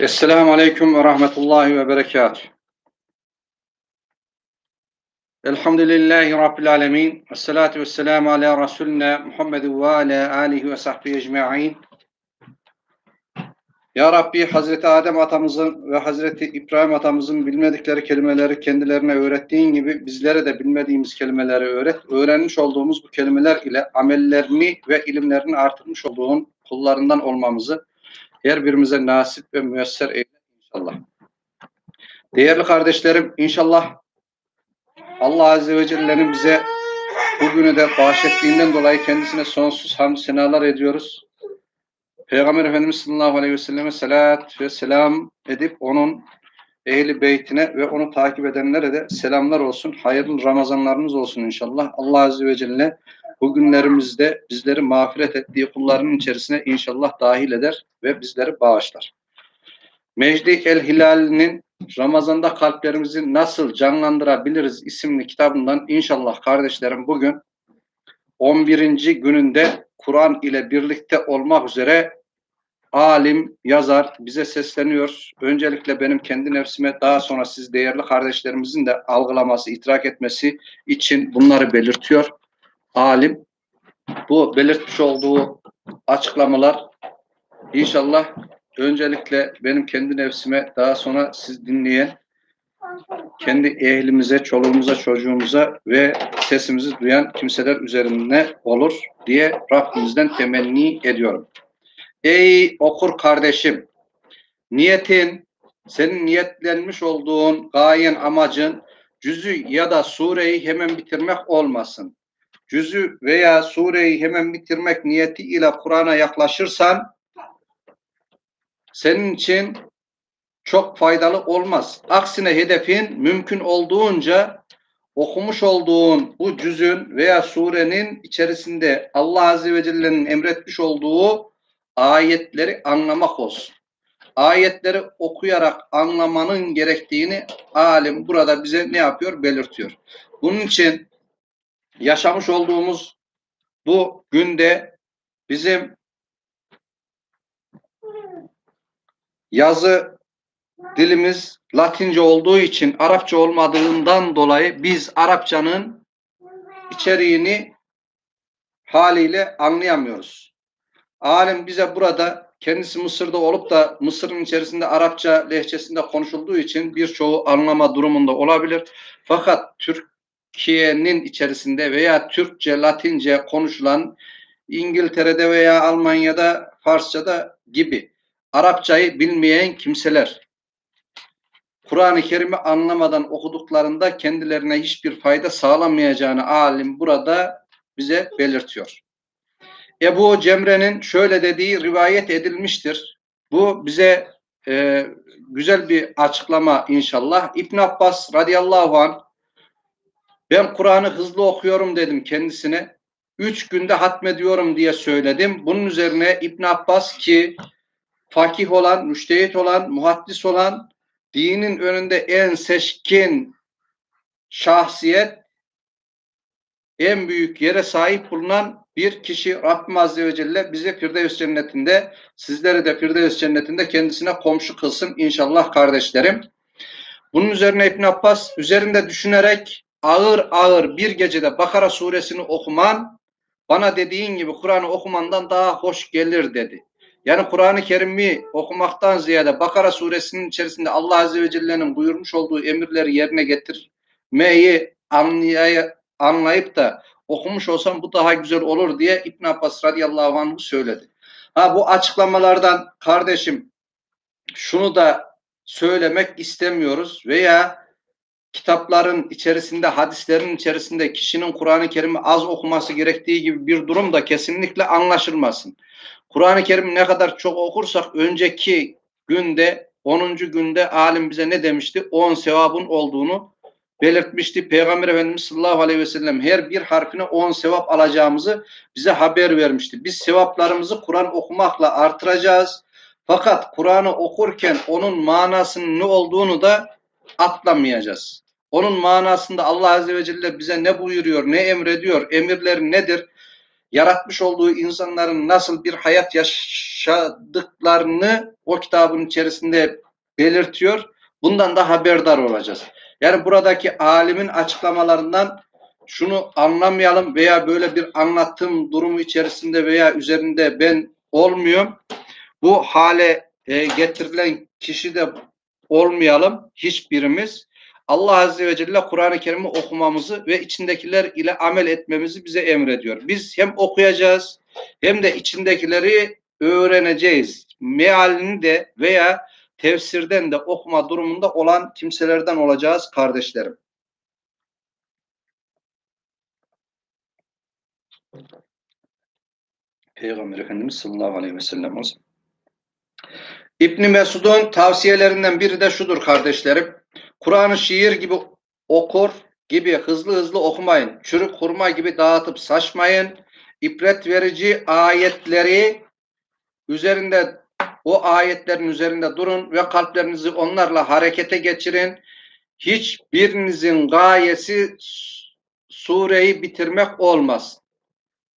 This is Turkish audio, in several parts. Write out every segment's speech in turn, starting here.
Esselamu Aleyküm ve Rahmetullahi ve Berekatuhu. Elhamdülillahi Rabbil Alemin. Esselatu vesselamu ala Resulina Muhammedin ve ala alihi ve sahbihi ecma'in. Ya Rabbi Hazreti Adem atamızın ve Hazreti İbrahim atamızın bilmedikleri kelimeleri kendilerine öğrettiğin gibi bizlere de bilmediğimiz kelimeleri öğret. Öğrenmiş olduğumuz bu kelimeler ile amellerini ve ilimlerini artırmış olduğun kullarından olmamızı her birimize nasip ve müyesser eyle inşallah. Değerli kardeşlerim inşallah Allah Azze ve Celle'nin bize bugünü de bahşettiğinden dolayı kendisine sonsuz hamd senalar ediyoruz. Peygamber Efendimiz sallallahu aleyhi ve selleme salat ve selam edip onun ehli beytine ve onu takip edenlere de selamlar olsun. Hayırlı Ramazanlarınız olsun inşallah. Allah Azze ve Celle bugünlerimizde bizleri mağfiret ettiği kullarının içerisine inşallah dahil eder ve bizleri bağışlar. Mecdi El Hilal'in Ramazan'da kalplerimizi nasıl canlandırabiliriz isimli kitabından inşallah kardeşlerim bugün 11. gününde Kur'an ile birlikte olmak üzere alim, yazar bize sesleniyor. Öncelikle benim kendi nefsime daha sonra siz değerli kardeşlerimizin de algılaması, idrak etmesi için bunları belirtiyor. Alim bu belirtmiş olduğu açıklamalar inşallah öncelikle benim kendi nefsime daha sonra siz dinleyen kendi ehlimize, çoluğumuza, çocuğumuza ve sesimizi duyan kimseler üzerine olur diye Rabbimizden temenni ediyorum. Ey okur kardeşim, niyetin, senin niyetlenmiş olduğun gayen amacın cüzü ya da sureyi hemen bitirmek olmasın. Cüzü veya sureyi hemen bitirmek niyeti ile Kur'an'a yaklaşırsan senin için çok faydalı olmaz. Aksine hedefin mümkün olduğunca okumuş olduğun bu cüzün veya surenin içerisinde Allah Azze ve Celle'nin emretmiş olduğu ayetleri anlamak olsun. Ayetleri okuyarak anlamanın gerektiğini alim burada bize ne yapıyor? Belirtiyor. Bunun için yaşamış olduğumuz bu günde bizim yazı dilimiz Latince olduğu için Arapça olmadığından dolayı biz Arapçanın içeriğini haliyle anlayamıyoruz. Alim bize burada kendisi Mısır'da olup da Mısır'ın içerisinde Arapça lehçesinde konuşulduğu için birçoğu anlama durumunda olabilir. Fakat Türkiye'nin içerisinde veya Türkçe, Latince konuşulan İngiltere'de veya Almanya'da, Farsça'da gibi Arapçayı bilmeyen kimseler Kur'an-ı Kerim'i anlamadan okuduklarında kendilerine hiçbir fayda sağlamayacağını alim burada bize belirtiyor. Ebu Cemre'nin şöyle dediği rivayet edilmiştir. Bu bize e, güzel bir açıklama inşallah. İbn Abbas radıyallahu anh ben Kur'an'ı hızlı okuyorum dedim kendisine. Üç günde hatmediyorum diye söyledim. Bunun üzerine İbn Abbas ki fakih olan, müştehit olan, muhaddis olan, dinin önünde en seçkin şahsiyet, en büyük yere sahip bulunan bir kişi Rabbim Azze ve Celle bize Firdevs cennetinde, sizleri de Firdevs cennetinde kendisine komşu kılsın inşallah kardeşlerim. Bunun üzerine İbn Abbas üzerinde düşünerek ağır ağır bir gecede Bakara suresini okuman bana dediğin gibi Kur'an'ı okumandan daha hoş gelir dedi. Yani Kur'an-ı Kerim'i okumaktan ziyade Bakara suresinin içerisinde Allah Azze ve Celle'nin buyurmuş olduğu emirleri yerine getirmeyi anlay anlayıp da okumuş olsam bu daha güzel olur diye İbn Abbas radıyallahu anh söyledi. Ha bu açıklamalardan kardeşim şunu da söylemek istemiyoruz veya kitapların içerisinde, hadislerin içerisinde kişinin Kur'an-ı Kerim'i az okuması gerektiği gibi bir durum da kesinlikle anlaşılmasın. Kur'an-ı Kerim'i ne kadar çok okursak önceki günde 10. günde alim bize ne demişti? 10 sevabın olduğunu belirtmişti. Peygamber Efendimiz sallallahu aleyhi ve sellem her bir harfine 10 sevap alacağımızı bize haber vermişti. Biz sevaplarımızı Kur'an okumakla artıracağız. Fakat Kur'an'ı okurken onun manasının ne olduğunu da atlamayacağız. Onun manasında Allah Azze ve Celle bize ne buyuruyor, ne emrediyor, emirleri nedir? yaratmış olduğu insanların nasıl bir hayat yaşadıklarını o kitabın içerisinde belirtiyor. Bundan da haberdar olacağız. Yani buradaki alimin açıklamalarından şunu anlamayalım veya böyle bir anlatım durumu içerisinde veya üzerinde ben olmuyorum. Bu hale e, getirilen kişi de olmayalım hiçbirimiz. Allah Azze ve Celle Kur'an-ı Kerim'i okumamızı ve içindekiler ile amel etmemizi bize emrediyor. Biz hem okuyacağız hem de içindekileri öğreneceğiz. Mealini de veya tefsirden de okuma durumunda olan kimselerden olacağız kardeşlerim. Peygamber Efendimiz sallallahu aleyhi ve sellem olsun. İbni Mesud'un tavsiyelerinden biri de şudur kardeşlerim. Kur'an'ı şiir gibi okur gibi hızlı hızlı okumayın. Çürük hurma gibi dağıtıp saçmayın. İbret verici ayetleri üzerinde o ayetlerin üzerinde durun ve kalplerinizi onlarla harekete geçirin. Hiçbirinizin gayesi sureyi bitirmek olmaz.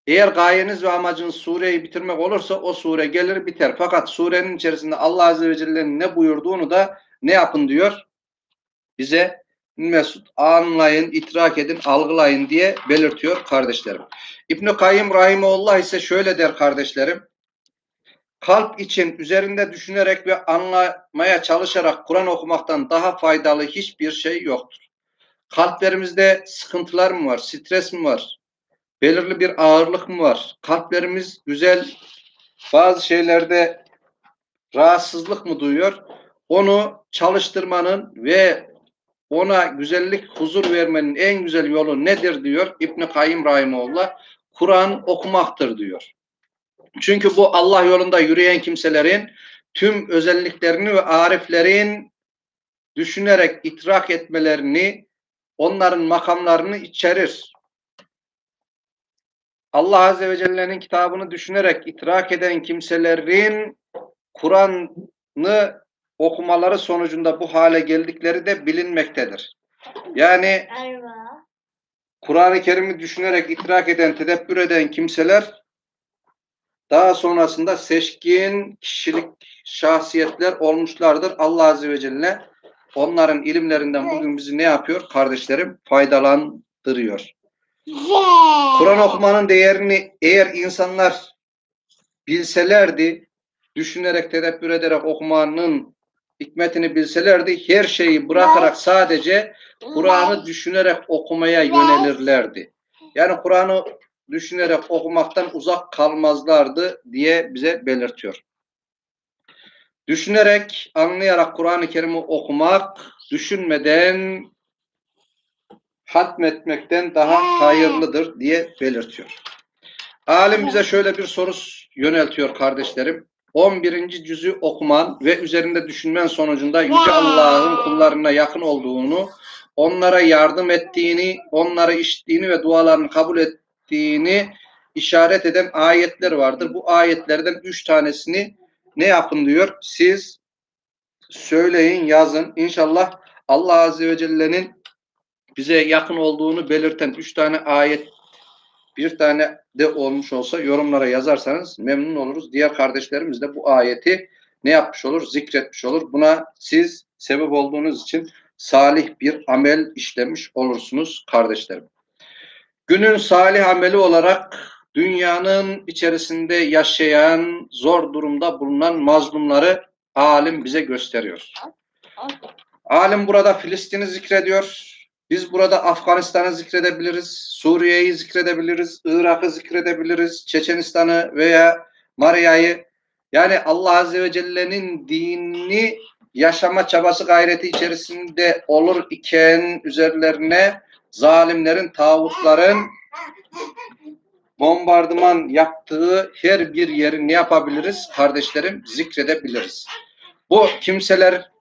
Eğer gayeniz ve amacınız sureyi bitirmek olursa o sure gelir biter. Fakat surenin içerisinde Allah Azze ve Celle'nin ne buyurduğunu da ne yapın diyor? Bize Mesut anlayın, itrak edin, algılayın diye belirtiyor kardeşlerim. İbn-i Kayyım Rahimullah ise şöyle der kardeşlerim. Kalp için üzerinde düşünerek ve anlamaya çalışarak Kur'an okumaktan daha faydalı hiçbir şey yoktur. Kalplerimizde sıkıntılar mı var, stres mi var, belirli bir ağırlık mı var? Kalplerimiz güzel bazı şeylerde rahatsızlık mı duyuyor? Onu çalıştırmanın ve ona güzellik, huzur vermenin en güzel yolu nedir diyor İbn Kayyim Rahimullah. Kur'an okumaktır diyor. Çünkü bu Allah yolunda yürüyen kimselerin tüm özelliklerini ve ariflerin düşünerek itrak etmelerini, onların makamlarını içerir. Allah Azze ve Celle'nin kitabını düşünerek itrak eden kimselerin Kur'an'ı okumaları sonucunda bu hale geldikleri de bilinmektedir. Yani Kur'an-ı Kerim'i düşünerek itrak eden, tedebbür eden kimseler daha sonrasında seçkin kişilik şahsiyetler olmuşlardır. Allah Azze ve Celle onların ilimlerinden bugün bizi ne yapıyor? Kardeşlerim faydalandırıyor. Kur'an okumanın değerini eğer insanlar bilselerdi, düşünerek, tedebbür ederek okumanın hikmetini bilselerdi, her şeyi bırakarak sadece Kur'an'ı düşünerek okumaya yönelirlerdi. Yani Kur'an'ı düşünerek okumaktan uzak kalmazlardı diye bize belirtiyor. Düşünerek, anlayarak Kur'an-ı Kerim'i okumak, düşünmeden hatmetmekten daha hayırlıdır diye belirtiyor. Alim bize şöyle bir soru yöneltiyor kardeşlerim. 11. cüzü okuman ve üzerinde düşünmen sonucunda Yüce Allah'ın kullarına yakın olduğunu, onlara yardım ettiğini, onları işittiğini ve dualarını kabul ettiğini işaret eden ayetler vardır. Bu ayetlerden üç tanesini ne yapın diyor? Siz söyleyin, yazın. İnşallah Allah Azze ve Celle'nin bize yakın olduğunu belirten üç tane ayet bir tane de olmuş olsa yorumlara yazarsanız memnun oluruz. Diğer kardeşlerimiz de bu ayeti ne yapmış olur? Zikretmiş olur. Buna siz sebep olduğunuz için salih bir amel işlemiş olursunuz kardeşlerim. Günün salih ameli olarak dünyanın içerisinde yaşayan, zor durumda bulunan mazlumları alim bize gösteriyor. Alim burada Filistin'i zikrediyor. Biz burada Afganistan'ı zikredebiliriz, Suriye'yi zikredebiliriz, Irak'ı zikredebiliriz, Çeçenistan'ı veya Maria'yı. Yani Allah Azze ve Celle'nin dinini yaşama çabası gayreti içerisinde olur iken üzerlerine zalimlerin, tağutların bombardıman yaptığı her bir yeri ne yapabiliriz? Kardeşlerim zikredebiliriz. Bu kimseler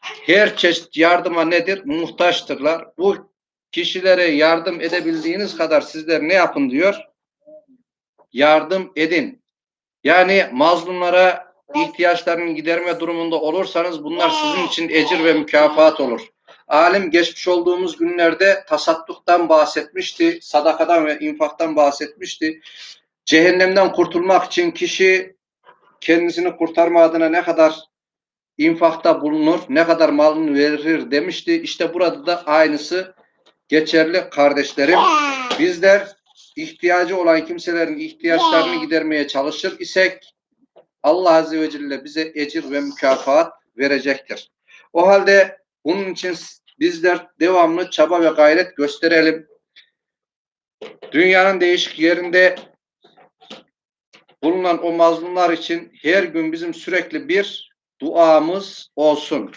her çeşit yardıma nedir? Muhtaçtırlar. Bu kişilere yardım edebildiğiniz kadar sizler ne yapın diyor? Yardım edin. Yani mazlumlara ihtiyaçlarını giderme durumunda olursanız bunlar sizin için ecir ve mükafat olur. Alim geçmiş olduğumuz günlerde tasadduktan bahsetmişti, sadakadan ve infaktan bahsetmişti. cehennemden kurtulmak için kişi kendisini kurtarma adına ne kadar infakta bulunur, ne kadar malını verir demişti. İşte burada da aynısı geçerli kardeşlerim. Bizler ihtiyacı olan kimselerin ihtiyaçlarını gidermeye çalışır isek Allah Azze ve Celle bize ecir ve mükafat verecektir. O halde bunun için bizler devamlı çaba ve gayret gösterelim. Dünyanın değişik yerinde bulunan o mazlumlar için her gün bizim sürekli bir duamız olsun.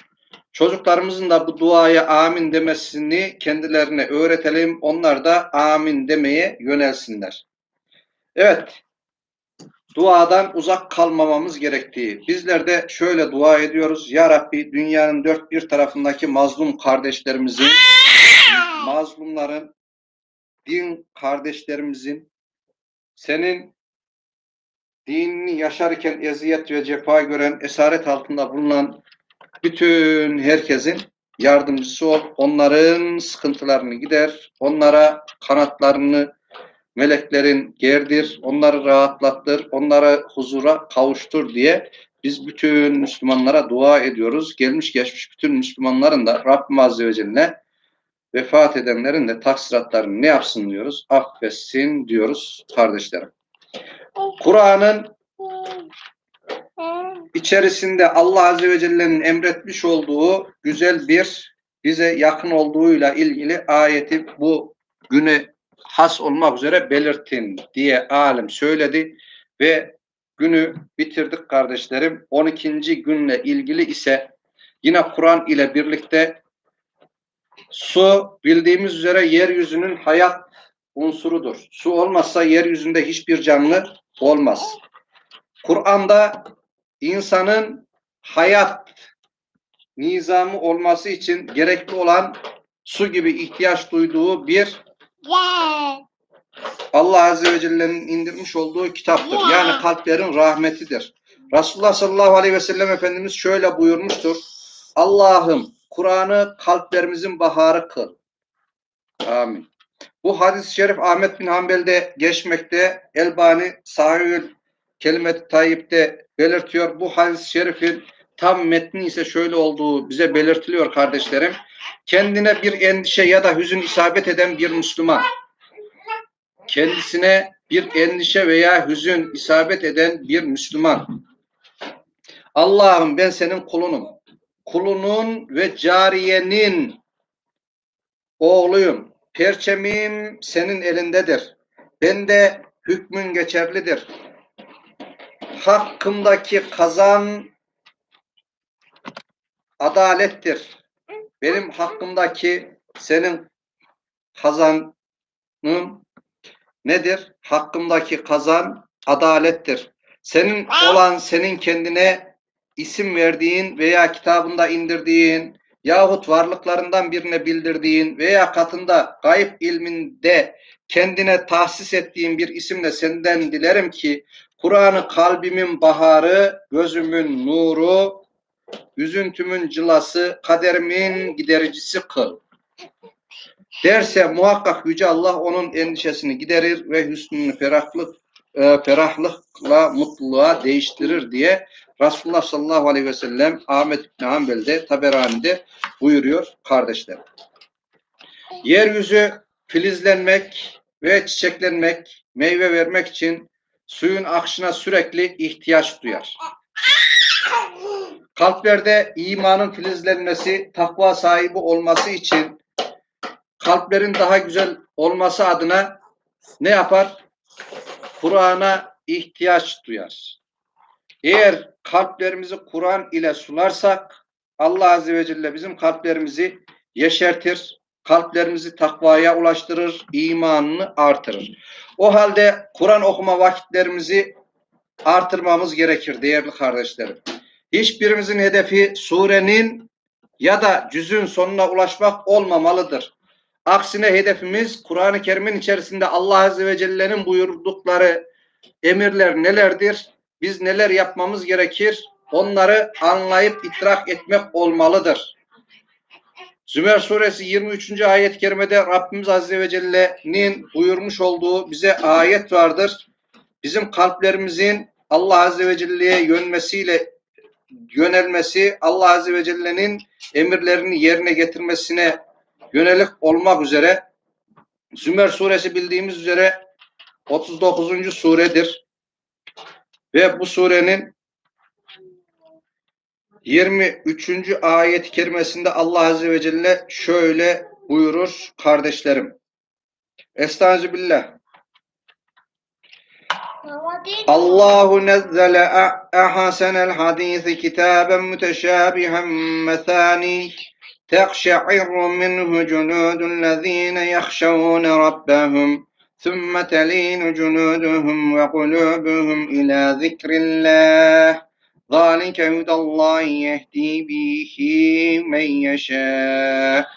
Çocuklarımızın da bu duaya amin demesini kendilerine öğretelim. Onlar da amin demeye yönelsinler. Evet, duadan uzak kalmamamız gerektiği. Bizler de şöyle dua ediyoruz. Ya Rabbi dünyanın dört bir tarafındaki mazlum kardeşlerimizin, mazlumların, din kardeşlerimizin, senin dinini yaşarken eziyet ve cefa gören, esaret altında bulunan bütün herkesin yardımcısı ol. Onların sıkıntılarını gider. Onlara kanatlarını meleklerin gerdir. Onları rahatlattır. Onları huzura kavuştur diye biz bütün Müslümanlara dua ediyoruz. Gelmiş geçmiş bütün Müslümanların da Rabbim Azze ve Celle vefat edenlerin de taksiratlarını ne yapsın diyoruz? Affetsin diyoruz kardeşlerim. Kur'an'ın içerisinde Allah Azze ve Celle'nin emretmiş olduğu güzel bir bize yakın olduğuyla ilgili ayeti bu güne has olmak üzere belirtin diye alim söyledi ve günü bitirdik kardeşlerim. 12. günle ilgili ise yine Kur'an ile birlikte su bildiğimiz üzere yeryüzünün hayat unsurudur. Su olmazsa yeryüzünde hiçbir canlı olmaz. Kur'an'da insanın hayat nizamı olması için gerekli olan su gibi ihtiyaç duyduğu bir Allah Azze ve Celle'nin indirmiş olduğu kitaptır. Yani kalplerin rahmetidir. Resulullah sallallahu aleyhi ve sellem Efendimiz şöyle buyurmuştur. Allah'ım Kur'an'ı kalplerimizin baharı kıl. Amin. Bu hadis-i şerif Ahmet bin Hanbel'de geçmekte. Elbani Sahihül Kelimet Tayyip'te belirtiyor. Bu hadis-i şerifin tam metni ise şöyle olduğu bize belirtiliyor kardeşlerim. Kendine bir endişe ya da hüzün isabet eden bir Müslüman, kendisine bir endişe veya hüzün isabet eden bir Müslüman, Allah'ım ben senin kulunum, kulunun ve cariyenin oğluyum, perçemim senin elindedir, bende hükmün geçerlidir, hakkımdaki kazan adalettir. Benim hakkımdaki senin kazanın nedir? Hakkımdaki kazan adalettir. Senin olan senin kendine isim verdiğin veya kitabında indirdiğin yahut varlıklarından birine bildirdiğin veya katında gayb ilminde kendine tahsis ettiğin bir isimle senden dilerim ki Kur'an'ı kalbimin baharı, gözümün nuru, üzüntümün cılası, kaderimin gidericisi kıl. Derse muhakkak Yüce Allah onun endişesini giderir ve hüsnünü ferahlık, e, ferahlıkla mutluluğa değiştirir diye Resulullah sallallahu aleyhi ve sellem Ahmet İbni Hanbel'de, Taberani'de buyuruyor kardeşler. Yeryüzü filizlenmek ve çiçeklenmek, meyve vermek için suyun akışına sürekli ihtiyaç duyar. Kalplerde imanın filizlenmesi, takva sahibi olması için kalplerin daha güzel olması adına ne yapar? Kur'an'a ihtiyaç duyar. Eğer kalplerimizi Kur'an ile sularsak Allah Azze ve Celle bizim kalplerimizi yeşertir, kalplerimizi takvaya ulaştırır, imanını artırır. O halde Kur'an okuma vakitlerimizi artırmamız gerekir değerli kardeşlerim. Hiçbirimizin hedefi surenin ya da cüzün sonuna ulaşmak olmamalıdır. Aksine hedefimiz Kur'an-ı Kerim'in içerisinde Allah Azze ve Celle'nin buyurdukları emirler nelerdir? Biz neler yapmamız gerekir? Onları anlayıp idrak etmek olmalıdır. Zümer suresi 23. ayet-i kerimede Rabbimiz Azze ve Celle'nin buyurmuş olduğu bize ayet vardır. bizim kalplerimizin Allah Azze ve Celle'ye yönmesiyle yönelmesi, Allah Azze ve Celle'nin emirlerini yerine getirmesine yönelik olmak üzere Zümer suresi bildiğimiz üzere 39. suredir. Ve bu surenin 23. ayet-i kerimesinde Allah Azze ve Celle şöyle buyurur kardeşlerim. Estağfirullah. الله نزل أحسن الحديث كتابا متشابها مثاني تقشعر منه جلود الذين يخشون ربهم ثم تلين جلودهم وقلوبهم إلى ذكر الله. ذلك هدى الله يهدي به من يشاء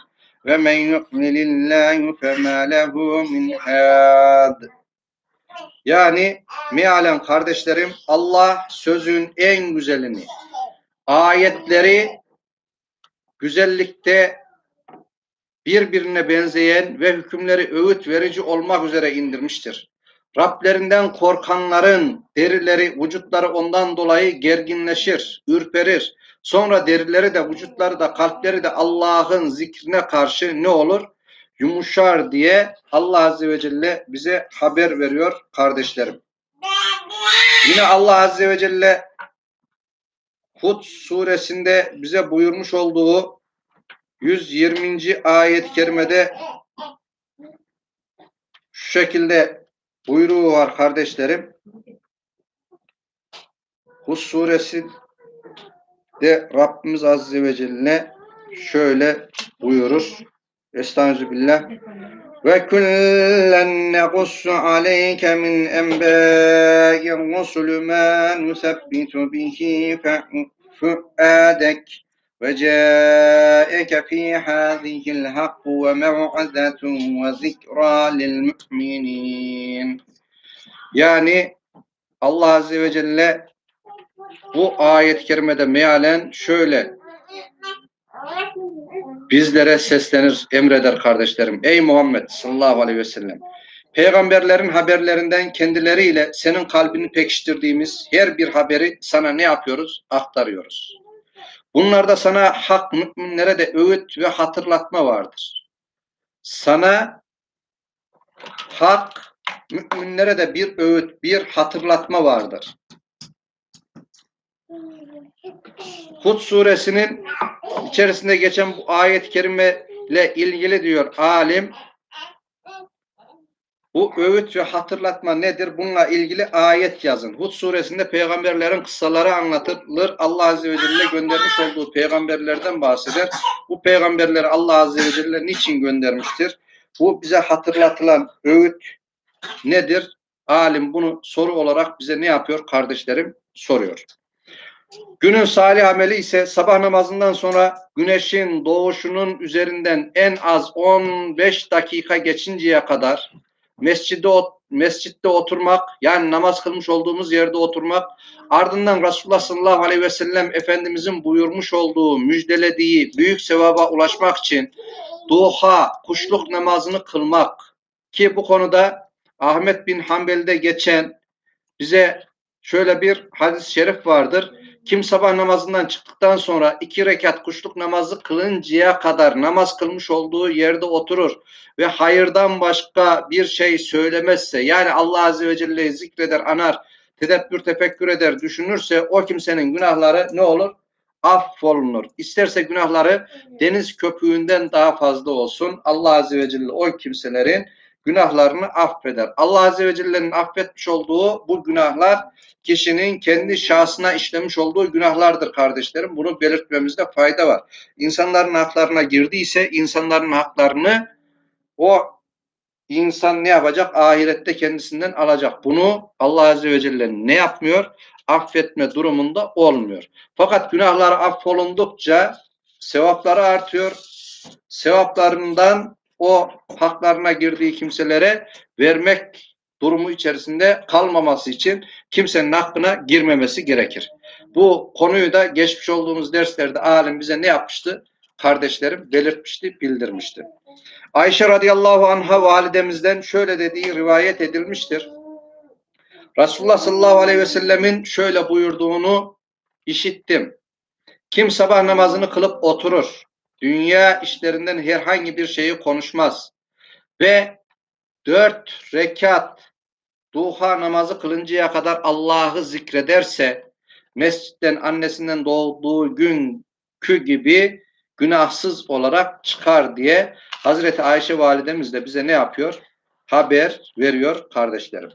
ومن يضلل الله فما له من هاد. Yani mealen kardeşlerim Allah sözün en güzelini, ayetleri güzellikte birbirine benzeyen ve hükümleri öğüt verici olmak üzere indirmiştir. Rablerinden korkanların derileri, vücutları ondan dolayı gerginleşir, ürperir. Sonra derileri de, vücutları da, kalpleri de Allah'ın zikrine karşı ne olur? Yumuşar diye Allah Azze ve Celle bize haber veriyor kardeşlerim. Yine Allah Azze ve Celle Hud suresinde bize buyurmuş olduğu 120. ayet-i kerimede şu şekilde buyruğu var kardeşlerim. Hud suresi de Rabbimiz Azze ve Celle şöyle buyurur. Estağfirullah. Ve kullen nequssu aleyke min enbâ'ir rusulü mâ nusabbitu bihi fu'adek ve câeke fî hâzihil hakku ve mev'azetun ve zikrâ lil mu'minin. Yani Allah Azze ve Celle bu ayet-i kerimede mealen şöyle bizlere seslenir, emreder kardeşlerim. Ey Muhammed sallallahu aleyhi ve sellem. Peygamberlerin haberlerinden kendileriyle senin kalbini pekiştirdiğimiz her bir haberi sana ne yapıyoruz? Aktarıyoruz. Bunlarda sana hak müminlere de öğüt ve hatırlatma vardır. Sana hak müminlere de bir öğüt, bir hatırlatma vardır. Hud suresinin içerisinde geçen bu ayet-i kerime ile ilgili diyor alim bu öğüt ve hatırlatma nedir? Bununla ilgili ayet yazın. Hud suresinde peygamberlerin kıssaları anlatılır. Allah Azze ve Celle göndermiş olduğu peygamberlerden bahseder. Bu peygamberleri Allah Azze ve Celle niçin göndermiştir? Bu bize hatırlatılan öğüt nedir? Alim bunu soru olarak bize ne yapıyor kardeşlerim? Soruyor. Günün salih ameli ise sabah namazından sonra güneşin doğuşunun üzerinden en az 15 dakika geçinceye kadar mescidde mescitte oturmak yani namaz kılmış olduğumuz yerde oturmak ardından Resulullah sallallahu aleyhi ve sellem Efendimizin buyurmuş olduğu müjdelediği büyük sevaba ulaşmak için duha kuşluk namazını kılmak ki bu konuda Ahmet bin Hanbel'de geçen bize şöyle bir hadis-i şerif vardır. Kim sabah namazından çıktıktan sonra iki rekat kuşluk namazı kılıncaya kadar namaz kılmış olduğu yerde oturur ve hayırdan başka bir şey söylemezse yani Allah Azze ve Celle'yi zikreder, anar, tedebbür, tefekkür eder, düşünürse o kimsenin günahları ne olur? Affolunur. İsterse günahları deniz köpüğünden daha fazla olsun. Allah Azze ve Celle o kimselerin günahlarını affeder. Allah Azze ve Celle'nin affetmiş olduğu bu günahlar kişinin kendi şahsına işlemiş olduğu günahlardır kardeşlerim. Bunu belirtmemizde fayda var. İnsanların haklarına girdiyse insanların haklarını o insan ne yapacak? Ahirette kendisinden alacak. Bunu Allah Azze ve Celle ne yapmıyor? Affetme durumunda olmuyor. Fakat günahları affolundukça sevapları artıyor. Sevaplarından o haklarına girdiği kimselere vermek durumu içerisinde kalmaması için kimsenin hakkına girmemesi gerekir. Bu konuyu da geçmiş olduğumuz derslerde alim bize ne yapmıştı? Kardeşlerim belirtmişti, bildirmişti. Ayşe radıyallahu anha validemizden şöyle dediği rivayet edilmiştir. Resulullah sallallahu aleyhi ve sellemin şöyle buyurduğunu işittim. Kim sabah namazını kılıp oturur, dünya işlerinden herhangi bir şeyi konuşmaz ve dört rekat duha namazı kılıncaya kadar Allah'ı zikrederse, mescitten annesinden doğduğu günkü gibi günahsız olarak çıkar diye Hazreti Ayşe validemiz de bize ne yapıyor? Haber veriyor kardeşlerim.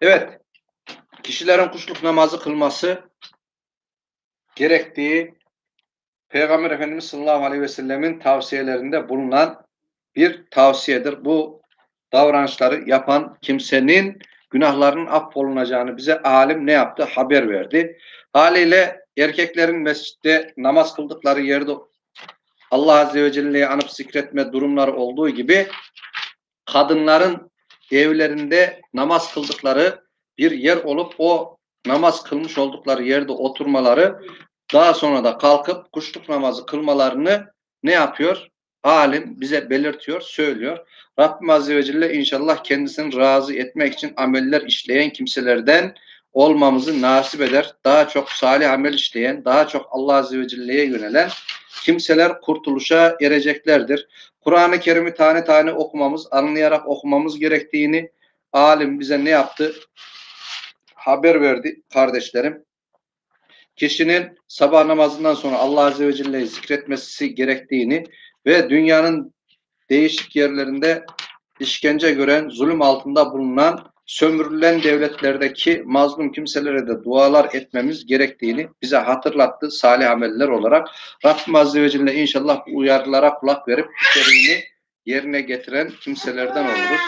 Evet, kişilerin kuşluk namazı kılması gerektiği Peygamber Efendimiz sallallahu aleyhi ve sellemin tavsiyelerinde bulunan bir tavsiyedir. Bu davranışları yapan kimsenin günahlarının affolunacağını bize alim ne yaptı? Haber verdi. Haliyle erkeklerin mescitte namaz kıldıkları yerde Allah Azze ve Celle'yi anıp zikretme durumları olduğu gibi kadınların evlerinde namaz kıldıkları bir yer olup o namaz kılmış oldukları yerde oturmaları daha sonra da kalkıp kuşluk namazı kılmalarını ne yapıyor? Alim bize belirtiyor, söylüyor. Rabbim Azze ve Celle inşallah kendisini razı etmek için ameller işleyen kimselerden olmamızı nasip eder. Daha çok salih amel işleyen, daha çok Allah Azze ve Celle'ye yönelen kimseler kurtuluşa ereceklerdir. Kur'an-ı Kerim'i tane tane okumamız, anlayarak okumamız gerektiğini alim bize ne yaptı? Haber verdi kardeşlerim. Kişinin sabah namazından sonra Allah Azze ve Celle'yi zikretmesi gerektiğini ve dünyanın değişik yerlerinde işkence gören, zulüm altında bulunan, sömürülen devletlerdeki mazlum kimselere de dualar etmemiz gerektiğini bize hatırlattı salih ameller olarak. Rabbim Azze ve Celle inşallah bu uyarılara kulak verip içeriğini yerine getiren kimselerden oluruz.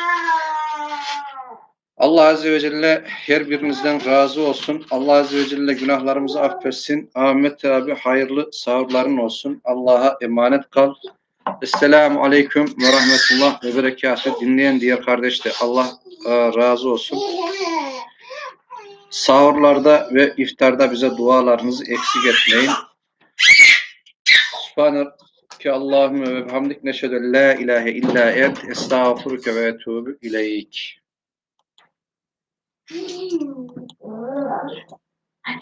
Allah Azze ve Celle her birinizden razı olsun. Allah Azze ve Celle günahlarımızı affetsin. Ahmet abi hayırlı sahurların olsun. Allah'a emanet kal. Esselamu Aleyküm ve Rahmetullah ve Berekatü. Dinleyen diğer kardeş de Allah e, razı olsun. Sahurlarda ve iftarda bize dualarınızı eksik etmeyin. Subhaneke Allahümme ve bihamdik neşhedü la ilahe illa ent estağfuruke ve etûbü ileyk. 음.